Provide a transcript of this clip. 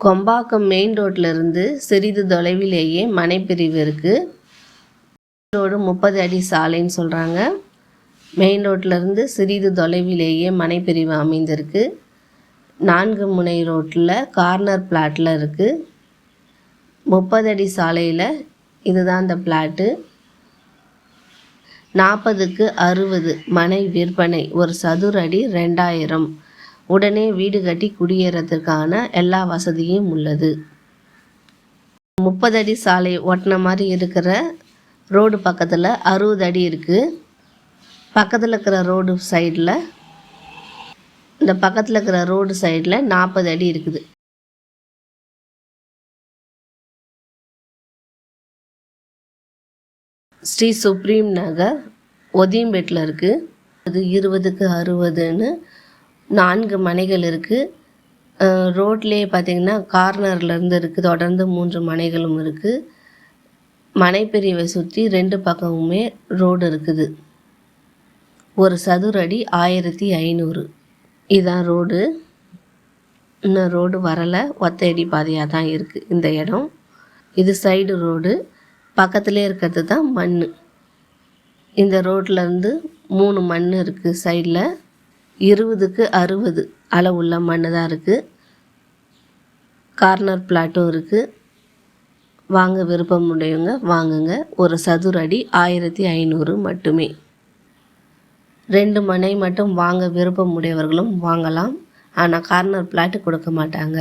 Kombakkam main ரோட்டிலிருந்து இருந்து சிறிது தொலைவிலேயே மனைப்பிரிவு இருக்குது ரோடு முப்பது அடி சாலைன்னு சொல்கிறாங்க மெயின் ரோட்டிலிருந்து சிறிது தொலைவிலேயே மனைப்பிரிவு அமைந்திருக்கு. நான்கு முனை ரோட்டில் கார்னர் பிளாட்டில் இருக்குது முப்பது அடி சாலையில் இதுதான் அந்த பிளாட்டு நாற்பதுக்கு அறுபது மனை விற்பனை ஒரு சதுர அடி ரெண்டாயிரம். உடனே வீடு கட்டி குடியேறதுக்கான எல்லா வசதியும் உள்ளது. முப்பது அடி சாலை ஒட்டின மாதிரி இருக்கிற ரோடு பக்கத்தில் அறுபது அடி இருக்குது பக்கத்தில் இருக்கிற ரோடு சைடில் இந்த பக்கத்தில் இருக்கிற ரோடு சைடில் நாற்பது அடி இருக்குது. ஸ்ரீ சுப்ரீம் நகர் ஒதியம்பேட்டில் இருக்குது அது இருபதுக்கு அறுபதுன்னு நான்கு மனைகள் இருக்குது ரோட்லேயே பார்த்தீங்கன்னா கார்னர்லேருந்து இருக்குது தொடர்ந்து மூன்று மனைகளும் இருக்குது மனைப்பிரிவை சுற்றி ரெண்டு பக்கமுமே ரோடு இருக்குது. ஒரு சதுரடி ஆயிரத்தி ஐநூறு. இதான் ரோடு. இன்னும் ரோடு வரலை. ஒத்தையடி பாதையாக தான் இருக்குது இந்த இடம். இது சைடு ரோடு. பக்கத்துலேயே இருக்கிறது தான் மண் இந்த ரோட்லேருந்து மூணு மண் இருக்குது சைடில். இருபதுக்கு அறுபது அளவுள்ள மண் தான் இருக்குது கார்னர் பிளாட்டும் இருக்குது வாங்க விருப்பம் உடையவங்க வாங்குங்க. ஒரு சதுர அடி ஆயிரத்தி ஐநூறு மட்டுமே. ரெண்டு மனை மட்டும் வாங்க விருப்பம் உடையவர்களும் வாங்கலாம். ஆனால் கார்னர் பிளாட்டு கொடுக்க மாட்டாங்க.